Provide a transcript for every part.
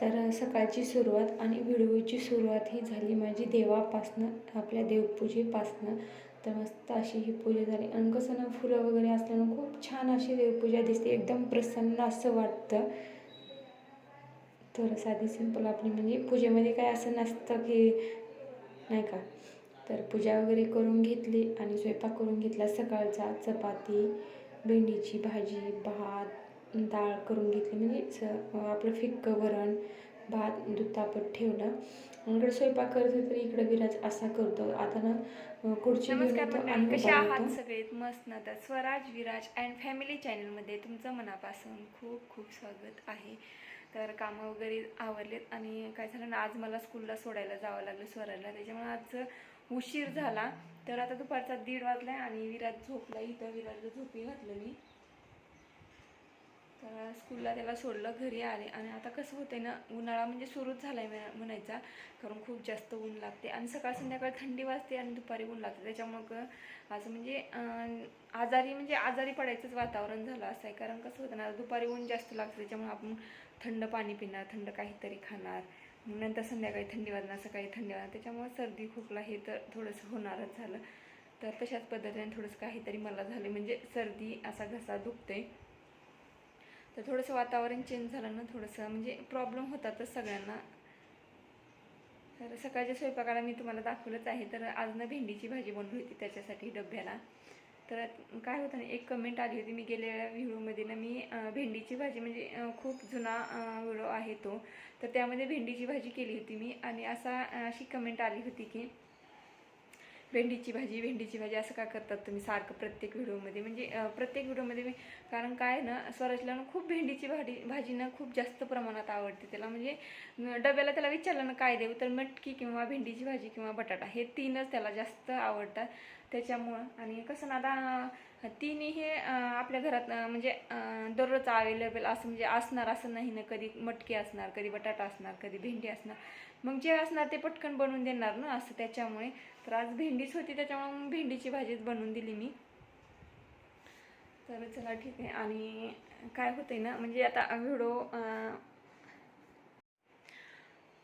तर सकाळची सुरुवात आणि व्हिडिओची सुरुवात ही झाली माझी देवापासनं आपल्या देवपूजेपासनं. तर मस्त अशी ही पूजा झाली. आणि कसं ना फुलं वगैरे असल्यानं खूप छान अशी देवपूजा दिसते. एकदम प्रसन्न असं वाटतं. तर साधी सिंपल आपली म्हणजे पूजेमध्ये काय असं नसतं की नाही का? तर पूजा वगैरे करून घेतली आणि स्वयंपाक करून घेतला. सकाळचा चपाती भेंडीची भाजी भात डाळ करून घेतली. म्हणजे स आपलं फिक्कं वरण भात दूध तापत ठेवलं. इकडे स्वयंपाक करत होते तर इकडे विराज असा करतो. आता ना खुर्ची घेऊन कसे आहात राहतो. सगळे? मस्त ना तर स्वराज विराज अँड फॅमिली चॅनलमध्ये तुमचं मनापासून खूप खूप स्वागत आहे. तर कामं वगैरे आवरलेत आणि काय झालं ना आज मला स्कूलला सोडायला जावं लागलं स्वराजला. त्याच्यामुळे आज उशीर झाला. तर आता दुपारचा दीड वाजला आणि विराज झोपला इथं विराजला झोपी घातलं मी. तर स्कूलला त्याला सोडलं घरी आले. आणि आता कसं होतंय ना उन्हाळा म्हणजे सुरूच झाला आहे म्हणायचा. कारण खूप जास्त ऊन लागते. आणि सकाळ संध्याकाळ थंडी वाजते आणि दुपारी ऊन लागते. त्याच्यामुळं असं म्हणजे आजारी म्हणजे आजारी पडायचंच वातावरण झालं असं आहे कारण कसं होतं ना दुपारी ऊन जास्त लागतं. त्याच्यामुळे आपण थंड पाणी पिणार थंड काहीतरी खाणार. नंतर संध्याकाळी थंडी वाजणार सकाळी थंडी वाजणार. त्याच्यामुळे सर्दी खोकला हे तर थोडंसं होणारच झालं. तर तशाच पद्धतीने थोडंसं काहीतरी मला झाले. म्हणजे सर्दी असा घसा दुखते तर थोडंसं वातावरण चेंज झालं ना थोडंसं. म्हणजे प्रॉब्लेम होतातच सगळ्यांना. तर सकाळच्या स्वयंपाकाला मी तुम्हाला दाखवलंच आहे. तर आज ना भेंडीची भाजी बनवली होती त्याच्यासाठी डब्याला. तर काय होतं ना एक कमेंट आली होती. मी गेलेल्या व्हिडिओमध्ये ना मी भेंडीची भाजी म्हणजे खूप जुना व्हिडिओ आहे तो. तर त्यामध्ये भेंडीची भाजी केली होती मी. आणि असा अशी कमेंट आली होती की भेंडीची भाजी भेंडीची भाजी असं का करतात तुम्ही? सारखं प्रत्येक व्हिडिओमध्ये. म्हणजे प्रत्येक व्हिडिओमध्ये मी कारण काय आहे ना स्वराजला ना खूप भेंडीची भाजी भाजी ना खूप जास्त प्रमाणात आवडते त्याला. म्हणजे डब्याला त्याला विचारलं ना काय देऊ? तर मटकी किंवा भेंडीची भाजी किंवा बटाटा हे तीनच त्याला जास्त आवडतात त्याच्यामुळं. आणि कसं ना आता तिन्ही हे आपल्या घरात म्हणजे दररोज अवेलेबल असं म्हणजे असणार असं नाही ना कधी मटकी असणार कधी बटाटा असणार कधी भेंडी असणार. मग जे असणार ते पटकन बनवून देणार ना असं त्याच्यामुळे. तर आज भेंडीच होती त्याच्यामुळे मग भेंडीची भाजीच बनवून दिली मी. तर चला ठीक आहे. आणि काय होतंय ना म्हणजे आता व्हिडिओ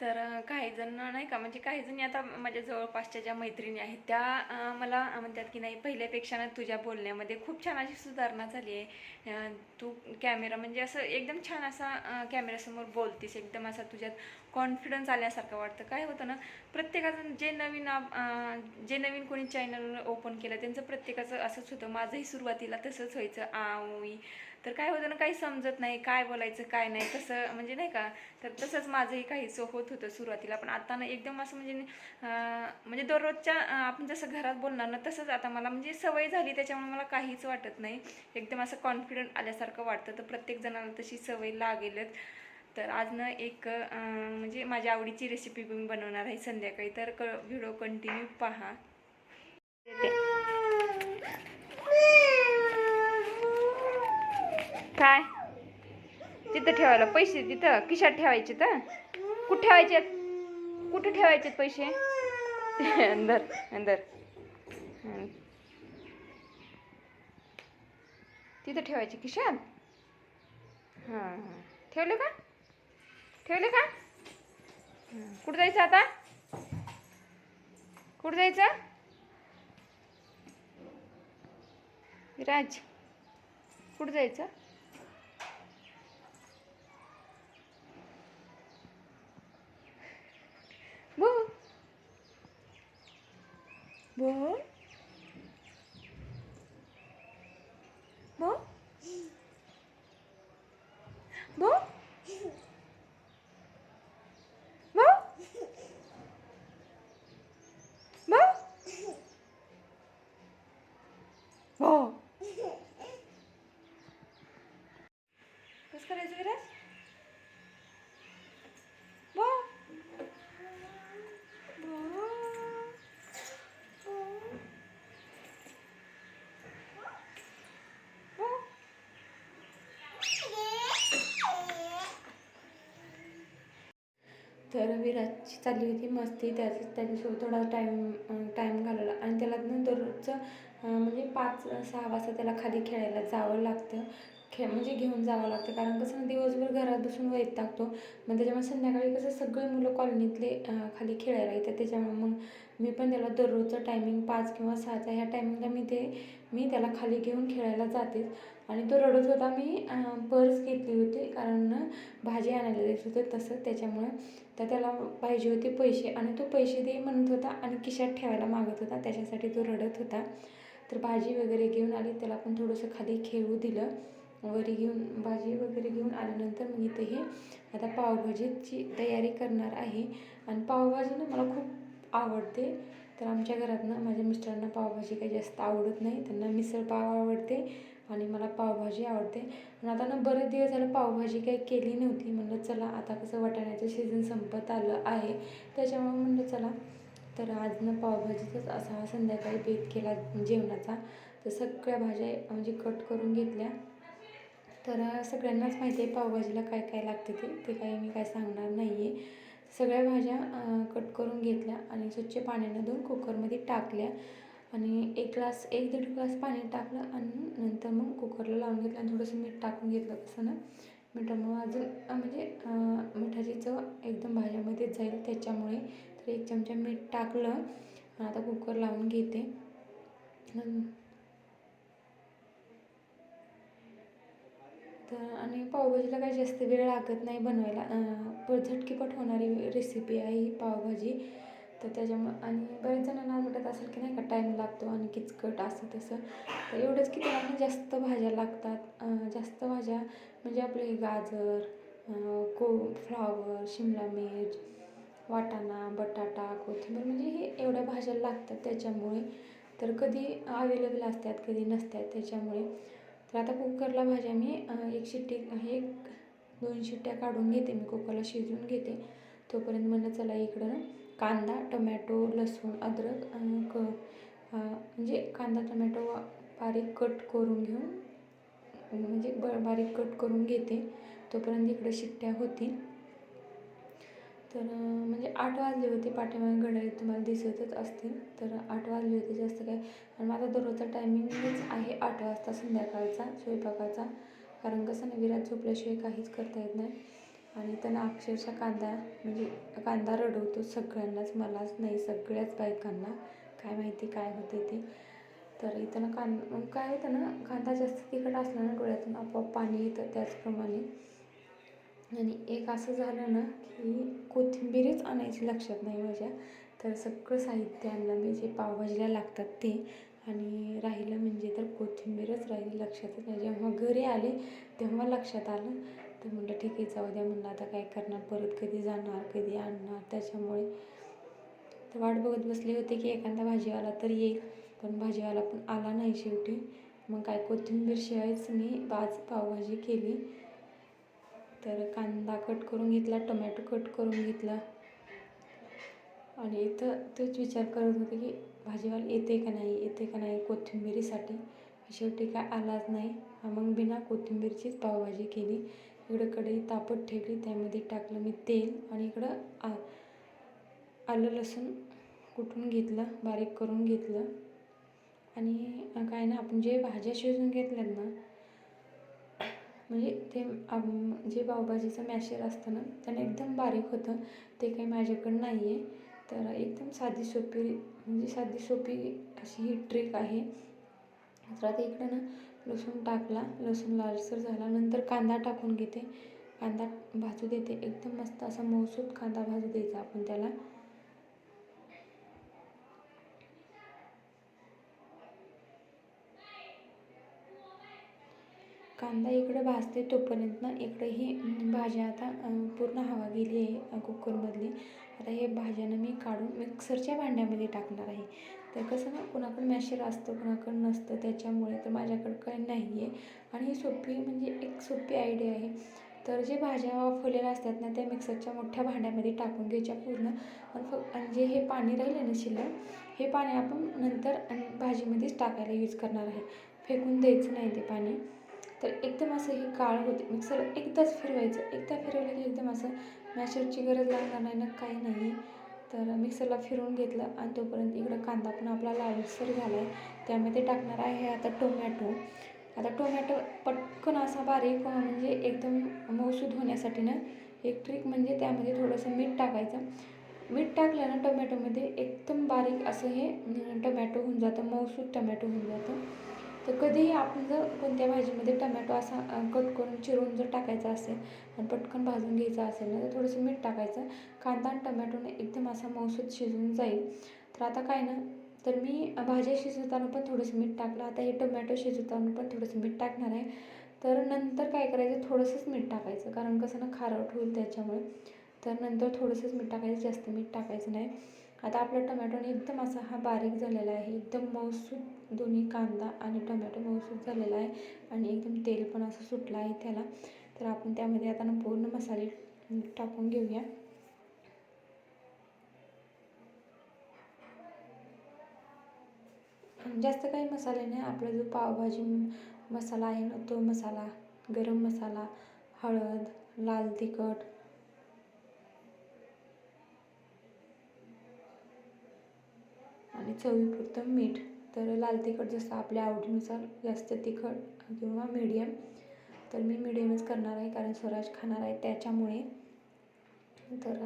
तर काही जण नाही का म्हणजे काही जणी आता माझ्या जवळपासच्या ज्या मैत्रिणी आहेत त्या मला म्हणतात की नाही पहिल्यापेक्षा ना तुझ्या बोलण्यामध्ये खूप छान अशी सुधारणा झाली आहे. तू कॅमेरा म्हणजे असं एकदम छान असा कॅमेऱ्यासमोर बोलतीस एकदम असा तुझ्यात कॉन्फिडन्स आल्यासारखं वाटतं. काय होतं ना प्रत्येकाचं जे नवीन जे नवीन कोणी चॅनल ओपन केलं त्यांचं प्रत्येकाचं असंच होतं. माझंही सुरुवातीला तसंच व्हायचं आऊई तर काय होतं ना काही समजत नाही काय बोलायचं काय नाही. कसं म्हणजे नाही का तर तसंच माझंही काहीचं होत होतं सुरुवातीला. पण आता ना एकदम असं म्हणजे म्हणजे दररोजच्या आपण जसं घरात बोलणार ना तसंच आता मला म्हणजे सवय झाली त्याच्यामुळे मला काहीच वाटत नाही. एकदम असं कॉन्फिडंट आल्यासारखं वाटतं. तर प्रत्येक जणाला तशी सवय लागेलच. तर आज ना एक म्हणजे माझ्या आवडीची रेसिपी मी बनवणार आहे संध्याकाळी. तर क व्हिडिओ कंटिन्यू पहा. काय? तिथं ठेवायला पैसे तिथं? खिशात ठेवायचे तर? कुठे ठेवायचे? कुठे ठेवायचे पैसे? अंदर अंदर. तिथं ठेवायचे किशात हां हां. ठेवले का? ठेवले का? कुठं जायचं आता? कुठं जायचं? विराज कुठं जायचं? बोल बोल बोल बोल बोल हो कसं करायचं विराज तर विराजची चालली होती मस्ती त्याच त्याच्यासोबत थोडा टाईम टाईम घालवला. आणि त्याला ना दररोजचं म्हणजे पाच सहा वाजता त्याला खाली खेळायला जावं लागतं. खे म्हणजे घेऊन जावं लागतं. कारण कसं दिवसभर घरात बसून वैतागतो मग त्याच्यामुळे संध्याकाळी कसं सगळे मुलं कॉलनीतले खाली खेळायला येतात. त्याच्यामुळे मग मी पण त्याला दररोजचं टायमिंग पाच किंवा सहाचा ह्या टायमिंगला मी ते मी त्याला खाली घेऊन खेळायला जातेच. आणि तो रडत होता. मी पर्स घेतली होती. कारण भाजी आणायला देत होते तसं. त्याच्यामुळे तर त्याला पाहिजे होते पैसे. आणि तो पैसे दे म्हणत होता आणि खिशात ठेवायला मागत होता. त्याच्यासाठी तो रडत होता. तर भाजी वगैरे घेऊन आली. त्याला पण थोडंसं खाली खेळू दिलं. वरी घेऊन भाजी वगैरे घेऊन आल्यानंतर मग इथे हे आता पावभाजीची तयारी करणार आहे. आणि पावभाजी ना मला खूप आवडते. तर आमच्या घरात ना माझ्या मिस्टरांना पावभाजी काही जास्त आवडत नाही. त्यांना मिसळ पाव आवडते. आणि मला पावभाजी आवडते. आणि आता ना बरेच दिवस झालं पावभाजी काही केली नव्हती. म्हणलं चला आता कसं वाटाण्याचं सीझन संपत आलं आहे. त्याच्यामुळे म्हणलं चला. तर आज ना पावभाजीचाच असा संध्याकाळी बेत केला जेवणाचा. तर सगळ्या भाज्या म्हणजे कट करून घेतल्या. तर सगळ्यांनाच माहिती आहे पावभाजीला काय काय लागते ते. ते काही मी काय सांगणार नाही आहे सगळ्या भाज्या कट करून घेतल्या आणि स्वच्छ पाण्यानं दोन कुकरमध्ये टाकल्या. आणि एक ग्लास एक दीड ग्लास पाणी टाकलं आणि नंतर मग कुकरला लावून घेतलं आणि थोडंसं मीठ टाकून घेतलं कसं ना. मिठामुळं अजून म्हणजे मिठाची चव एकदम भाज्यामध्ये जाईल त्याच्यामुळे. तर एक चमचा मीठ टाकलं आणि आता कुकर लावून घेते. तर आणि पावभाजीला काही जास्त वेळ लागत नाही बनवायला. पण झटकीपट होणारी रेसिपी आहे ही पावभाजी. तर त्याच्यामुळं आणि बरेच जणांना वाटत असेल की नाही का टाईम लागतो आणि किचकट असं तसं. तर एवढंच की त्यांना जास्त भाज्या लागतात. जास्त भाज्या म्हणजे आपले गाजर को फ्लॉवर शिमला मिर्च वाटाणा बटाटा कोथिंबीर म्हणजे हे एवढ्या भाज्या लागतात त्याच्यामुळे. तर कधी अवेलेबल असतात कधी नसतात त्याच्यामुळे. तर आता कुकरला भाज्या मी एक शिट्टी हे दोन शिट्ट्या काढून घेते मी. कुकरला शिजवून घेते. तोपर्यंत म्हणलं चला इकडं ना कांदा टोमॅटो लसूण अद्रक अं, क म्हणजे कांदा टोमॅटो बारीक कट करून घेऊन म्हणजे ब बारीक कट करून घेते. तोपर्यंत इकडं शिट्ट्या होतील. तर म्हणजे आठ वाजले होते पाठीमागे घड्याळीत तुम्हाला दिसतच असतील. तर आठ वाजले होते जास्त काय. आणि माझा दररोजचा टायमिंगच आहे आठ वाजता संध्याकाळचा स्वयंपाकाचा. कारण कसं ना विरात झोपल्याशिवाय काहीच करता येत नाही. आणि त्यांना अक्षरशः कांदा म्हणजे कांदा रडवतो सगळ्यांनाच मलाच नाही सगळ्याच बायकांना. काय माहिती काय होते ते. तर इथं ना कां काय होतं ना कांदा जास्त तिखट असला ना डोळ्यातून आपोआप पाणी येतं त्याचप्रमाणे. आणि एक असं झालं ना की कोथिंबीरच आणायची लक्षात नाही माझ्या. तर सगळं साहित्य आणलं मी जे पावभाजीला लागतात ते. आणि राहिलं म्हणजे तर कोथिंबीरच राहिली लक्षातच नाही. जेव्हा घरी आले तेव्हा लक्षात आलं. तर म्हटलं ठीक आहे जाऊ द्या म्हणलं आता काय करणार? परत कधी जाणार कधी आणणार? त्याच्यामुळे तर वाट बघत बसले होते की एखादा भाजीवाला तर येईल पण भाजीवाला पण आला नाही शेवटी. मग काय कोथिंबीर शिवायच मी बाज पावभाजी केली. तर कांदा कट करून घेतला टोमॅटो कट करून घेतला. आणि इथं तोच विचार करत होते की भाजीवाला येते का नाही येते का नाही कोथिंबीरीसाठी? शेवटी काय आलाच नाही. मग बिना कोथिंबीरचीच पावभाजी केली. इकडं कढई तापत ठेवली त्यामध्ये टाकलं मी तेल आणि इकडं आ आलं लसूण कुटून घेतलं बारीक करून घेतलं. आणि काय ना आपण जे भाज्या शिजून घेतल्यात ना म्हणजे ते जे पावभाजीचं मॅशर असतं ना त्याने एकदम बारीक होतं ते काही माझ्याकडं नाही आहे तर एकदम साधी सोपी म्हणजे साधी सोपी अशी ही ट्रिक आहे. तर आता इकडं ना लसूण टाकला. लसूण लालसर झाला. नंतर कांदा टाकून घेते. कांदा भाजू देते. एकदम मस्त असा मऊसूत कांदा भाजू द्यायचा आपण त्याला. कांदा इकडं भाजते तोपर्यंत ना इकडे ही भाज्या आता पूर्ण हवा गेली आहे कुकरमधली. आता हे भाज्यांना मी काढून मिक्सरच्या भांड्यामध्ये टाकणार आहे. तर कसं ना कुणाकडं मॅशर असतं कुणाकडं नसतं त्याच्यामुळे तर माझ्याकडं काही नाही आहे. आणि ही सोपी म्हणजे एक सोपी आयडिया आहे. तर जे भाज्या वाफवलेल्या असतात ना त्या मिक्सरच्या मोठ्या भांड्यामध्ये टाकून घ्यायच्या पूर्ण. आणि फक्त जे हे पाणी राहिलं ना शिल्लक हे पाणी आपण नंतर भाजीमध्येच टाकायला यूज करणार आहे. फेकून द्यायचं नाही ते पाणी. तर एकदम असं हे काळ होते. मिक्सर एकदाच फिरवायचं. एकदा फिरवलं की एकदम असं मॅशरची गरज लागणार नाही ना काही नाही. तर मिक्सरला फिरवून घेतलं आणि तोपर्यंत इकडं कांदा पण आपला लालसर झाला आहे त्यामध्ये टाकणार आहे आता टोमॅटो आता टोमॅटो पटकन असा बारीक म्हणजे एकदम मौसूद होण्यासाठी ना एक ट्रिक म्हणजे त्यामध्ये थोडंसं मीठ टाकायचं. मीठ टाकलं ना टोमॅटोमध्ये एकदम बारीक असं हे टोमॅटो होऊन जातं मऊसूद टोमॅटो होऊन जातं. कधीही आपण जर कोणत्या भाजीमध्ये टोमॅटो असा कट करून चिरून जर टाकायचा असेल आणि पटकन भाजून घ्यायचा असेल ना तर थोडंसं मीठ टाकायचं. कांदा आणि टमॅटोने एकदम असा मऊसूद शिजून जाईल. तर आता काय ना तर मी भाज्या शिजवताना पण थोडंसं मीठ टाकलं. आता हे टोमॅटो शिजवताना पण थोडंसं मीठ टाकणार आहे. तर नंतर काय करायचं थोडंसंच मीठ टाकायचं. कारण कसं ना खारट होईल त्याच्यामुळे. तर नंतर थोडंसंच मीठ टाकायचं. जास्त मीठ टाकायचं नाही. आता आपला टोमॅटोने एकदम असा हा बारीक झालेला आहे. एकदम मऊसूत दोन्ही कांदा आणि टोमॅटो मऊसूत झालेला आहे आणि एकदम तेल पण असं सुटलं आहे त्याला. तर आपण त्यामध्ये आता ना पूर्ण मसाले टाकून घेऊया. जास्त काही मसाले नाही. आपला जो पावभाजी मसाला आहे ना तो मसाला गरम मसाला हळद लाल तिखट आणि चवीपुरतं मीठ. तर लाल तिखट जसं आपल्या आवडीनुसार जास्त तिखट किंवा मीडियम तर मी मिडियमच करणार आहे कारण स्वराज खाणार आहे त्याच्यामुळे. तर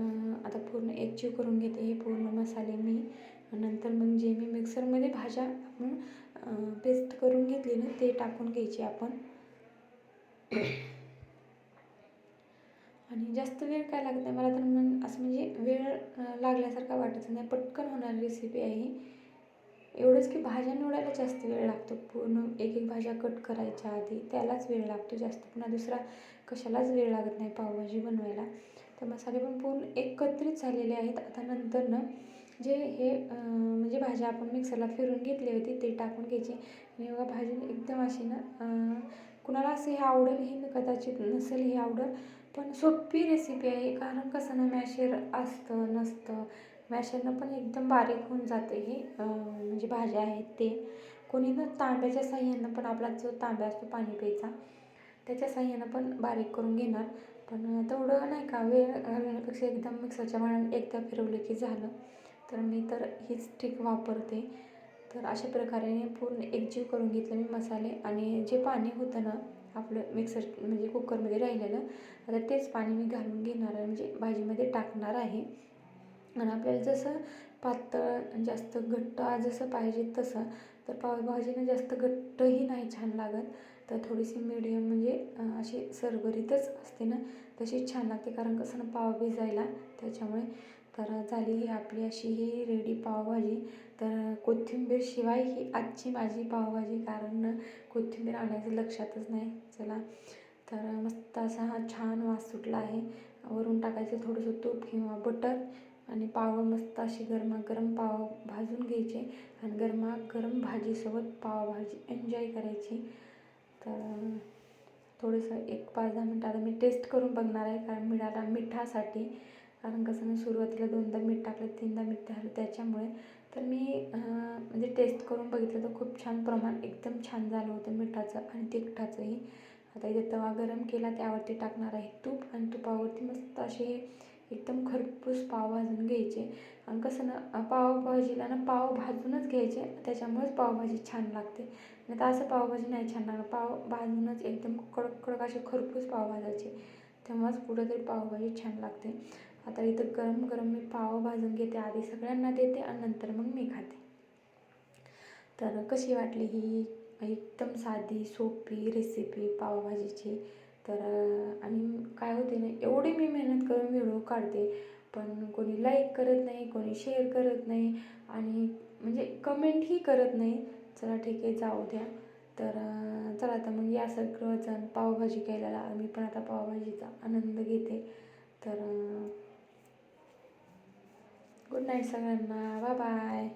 आता पूर्ण एकजीव करून घेते हे पूर्ण मसाले मी. नंतर मग जे मी मिक्सरमध्ये भाज्या आपण पेस्ट करून घेतली ना ते टाकून घ्यायची आपण. आणि जास्त वेळ काय लागत नाही. मला तर मग असं म्हणजे लागल्यासारखा वाटत नाही. पटकन होणारी रेसिपी आहे ही. एवढंच की भाज्या निवडायला जास्त वेळ लागतो. पूर्ण एक एक भाज्या कट करायच्या आधी त्यालाच वेळ लागतो जास्त. पुन्हा दुसरा कशालाच वेळ लागत नाही पावभाजी बनवायला. तर मसाले पण पूर्ण एकत्रित झालेले आहेत. आता नंतर ना जे हे म्हणजे भाज्या आपण मिक्सरला फिरून घेतली होती ते टाकून घ्यायची. आणि बघा भाजी एकदम अशी ना कुणाला असं हे आवडेल हे कदाचित नसेल हे आवडेल पण सोपी रेसिपी आहे. कारण कसं ना मॅशर असतं नसतं. मॅशरनं पण एकदम बारीक होऊन जातं हे. म्हणजे भाज्या आहेत ते. कोणी ना तांब्याच्या साह्यानं पण आपला जो तांब्या असतो पाणी प्यायचा त्याच्या साह्यानं पण बारीक करून घेणार. पण तेवढं नाही का वेळ घालवण्यापेक्षा एकदम मिक्सरच्या भांड्यात एकदा फिरवलं की झालं. तर मी तर हीच ट्रिक वापरते. तर अशा प्रकारे पूर्ण एकजीव करून घेतलं मी मसाले. आणि जे पाणी होतं ना आपलं मिक्सर म्हणजे कुकरमध्ये राहिलेलं. आता तेच पाणी मी घालून घेणार आहे. म्हणजे भाजीमध्ये टाकणार आहे. आणि आपल्याला जसं पातळ जास्त घट्ट जसं पाहिजे तसं तर पावभाजीनं जास्त घट्टही नाही छान लागत. तर थोडीशी मिडियम म्हणजे अशी सरभरीतच असते ना तशी छान लागते. कारण कसं ना पाव भिजायला त्याच्यामुळे तर झाली ही आपली अशी ही रेडी पावभाजी. तर कोथिंबीर शिवाय ही आजची माझी पावभाजी कारण कोथिंबीर आणायचं लक्षातच नाही. चला. तर मस्त असा हा छान वास सुटला आहे. वरून टाकायचं थोडंसं तूप किंवा बटर आणि पाव मस्त अशी गरमागरम पाव भाजून घ्यायचे आणि गरमागरम भाजीसोबत पावभाजी एन्जॉय करायची. तर थोडंसं एक पाच दहा मिनटं आता मी टेस्ट करून बघणार आहे कारण मिळाला मिठासाठी. कारण कसं मी सुरुवातीला दोनदा मीठ टाकलं तीनदा मीठ झालं त्याच्यामुळे. तर मी म्हणजे टेस्ट करून बघितलं तर खूप छान प्रमाण एकदम छान झालं होतं मिठाचं आणि तिखटाचंही. आता इथे तवा गरम केला त्यावरती टाकणार आहे तूप आणि तुपावरती मस्त असे हे एकदम खरपूस पाव भाजून घ्यायचे. आणि कसं ना पावभाजीला ना पाव भाजूनच घ्यायचे त्याच्यामुळेच पावभाजी छान लागते. नाही तर असं पावभाजी नाही छान लागणार पाव भाजूनच एकदम कडक कडक असे खरपूस पाव भाजायचे. तेव्हाच पुढं तरी पावभाजी छान लागते. आता इथं गरम गरम मी पाव भाजून घेते आधी सगळ्यांना देते आणि नंतर मग मी खाते. तर कशी वाटली ही एकदम साधी सोपी रेसिपी पावभाजीची? तर आणि काय होते ना एवढी मी मेहनत करून व्हिडिओ काढते पण कोणी लाईक करत नाही कोणी शेअर करत नाही आणि म्हणजे कमेंटही करत नाही. चला ठीक आहे जाऊ द्या. तर चला आता मग या सगळंजण पावभाजी केलेला मी पण आता पावभाजीचा आनंद घेते. तर गुड नाईट सगळ्यांना बाय बाय